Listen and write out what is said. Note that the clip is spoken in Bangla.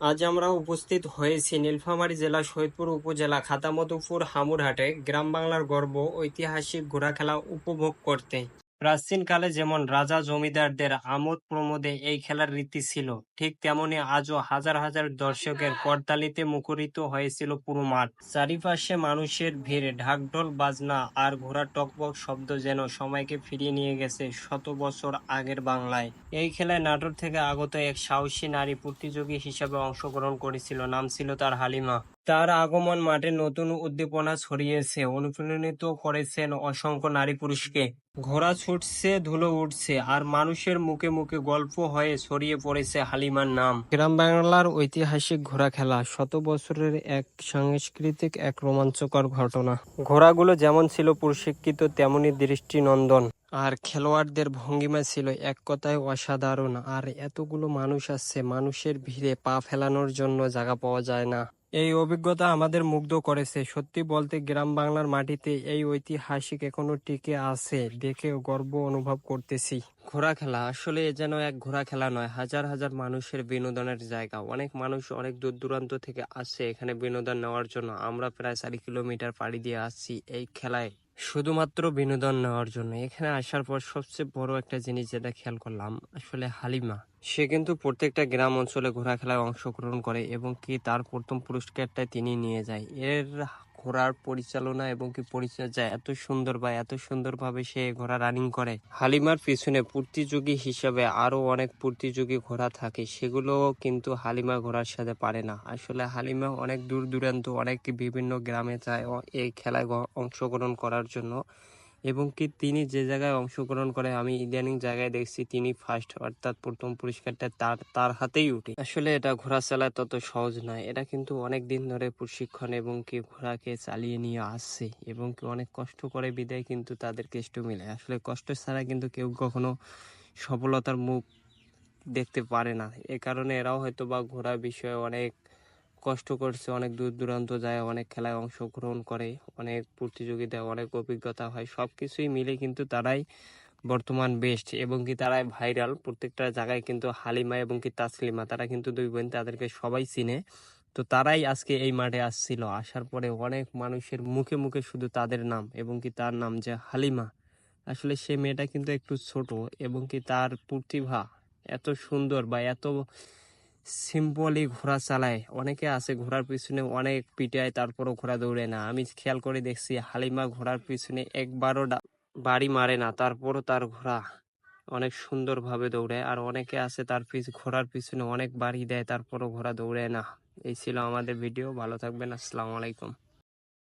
আজ আমরা উপস্থিত হয়েছি নীলফামারী জেলা সৈয়দপুর উপজেলা খাতামতপুর হামুরহাটে। গ্রাম বাংলার গর্ব, ঐতিহাসিক ঘোড়া খেলা উপভোগ করতে। প্রাচীনকালে যেমন রাজা জমিদারদের আমোদ প্রমোদে এই খেলার রীতি ছিল, ঠিক তেমনি আজও হাজার হাজার দর্শকের করতালিতে মুখরিত হয়েছিল পুরো মাঠ। চারিপাশে মানুষের ভিড়, ঢাকঢোল বাজনা আর ঘোড়ার টকবক শব্দ যেন সময়কে ফিরিয়ে নিয়ে গেছে শত বছর আগের বাংলায়। এই খেলায় নাটোর থেকে আগত এক সাহসী নারী প্রতিযোগী হিসাবে অংশগ্রহণ করেছিল, নাম ছিল তার হালিমা। তার আগমন মাঠে নতুন উদ্দীপনা ছড়িয়েছে। অনুপ্রাণিত করেছেন অসংখ্য নারী পুরুষকে। ঘোড়া ছুটছে, ধুলো উঠছে, আর মানুষের মুখে মুখে গল্প হয়ে ছড়িয়ে পড়েছে হালিমার নাম। গ্রাম বাংলার ঐতিহাসিক ঘোড়া খেলা, শত বছরের এক সাংস্কৃতিক, এক রোমাঞ্চকর ঘটনা। ঘোড়াগুলো যেমন ছিল প্রশিক্ষিত তেমনি দৃষ্টিনন্দন। আর খেলোয়াড়দের ভঙ্গিমা ছিল এক কথায় অসাধারণ। আর এতগুলো মানুষ আসছে মানুষের ভিড়ে পা ফেলানোর জন্য জায়গা পাওয়া যায় না। এই অভিজ্ঞতা আমাদের মুগ্ধ করেছে। সত্যি বলতে গ্রাম বাংলার মাটিতে এই ঐতিহাসিক এখনও টিকে আছে দেখে গর্ব অনুভব করতেছি। ঘোড়া খেলা, আসলে যেন এক ঘোড়া খেলা নয়, হাজার হাজার মানুষের বিনোদনের জায়গা। অনেক মানুষ অনেক দূর দূরান্ত থেকে আসে এখানে বিনোদন নেওয়ার জন্য। আমরা প্রায় চারি কিলোমিটার পাড়ি দিয়ে আসছি এই খেলায়। শুধুমাত্র বিনোদন নেওয়ার জন্য। এখানে আসার পর সবচেয়ে বড় একটা জিনিস যেটা খেয়াল করলাম, আসলে হালিমা। সে কিন্তু প্রত্যেকটা গ্রাম অঞ্চলে ঘোরাখেলায় অংশগ্রহণ করে এবং কি তার প্রথম পুরস্কারটা তিনি নিয়ে যায়। এর ঘোড়ার পরিচালনা এবং কি পরিচর্যা এত সুন্দর বা এত সুন্দরভাবে সে ঘোড়া রানিং করে। হালিমার পিছনে প্রতিযোগী হিসাবে আরও অনেক প্রতিযোগী ঘোড়া থাকে সেগুলো কিন্তু হালিমা ঘোড়ার সাথে পারে না। আসলে হালিমা অনেক দূর দূরান্ত, অনেক বিভিন্ন গ্রামে যায় এই খেলায় অংশগ্রহণ করার জন্য। এবং কি তিনি যে জায়গায় অংশগ্রহণ করে, আমি ইদানিং জায়গায় দেখছি তিনি ফার্স্ট অর্থাৎ প্রথম পুরস্কারটা তার তার হাতেই উঠে। আসলে এটা ঘোড়া চালায় তত সহজ নয়, এটা কিন্তু অনেক দিন ধরে প্রশিক্ষণ এবং কি ঘোড়াকে চালিয়ে নিয়ে আসছে এবং কি অনেক কষ্ট করে বিদায় কিন্তু তাদের কেষ্ট মিলে। আসলে কষ্ট ছাড়া কিন্তু কেউ কখনো সফলতার মুখ দেখতে পারে না। এ কারণে এরাও হয়তো বা ঘোড়া বিষয়ে অনেক কষ্ট করছে, অনেক দূর দূরান্ত যায়, অনেক খেলায় অংশগ্রহণ করে, অনেক প্রতিযোগিতায় অনেক অভিজ্ঞতা হয় সব কিছুই মিলে কিন্তু তারাই বর্তমান বেস্ট এবং কি তারাই ভাইরাল প্রত্যেকটা জায়গায় কিন্তু হালিমা এবং কি তাসলিমা, তারা কিন্তু দুই বোন, তাদেরকে সবাই চিনে। তো তারাই আজকে এই মাঠে আসছিল, আসার পরে অনেক মানুষের মুখে মুখে শুধু তাদের নাম এবং কি তার নাম যে হালিমা। আসলে সে মেয়েটা কিন্তু একটু ছোট এবং কি তার প্রতিভা এত সুন্দর বা এত সিম্পলি ঘোড়া চালায়। অনেকে আছে ঘোড়ার পিছনে অনেক পিটায়, তারপরও ঘোড়া দৌড়ে না। আমি খেয়াল করে দেখছি, হালিমা ঘোড়ার পিছনে একবারও বাড়ি মারে না, তারপরও তার ঘোড়া অনেক সুন্দরভাবে দৌড়ে আর অনেকে আছে তার পিছ ঘোড়ার পিছনে অনেক বাড়ি দেয়, তারপরও ঘোড়া দৌড়ে না। এই ছিল আমাদের ভিডিও ভালো থাকবেন, আসসালামু আলাইকুম।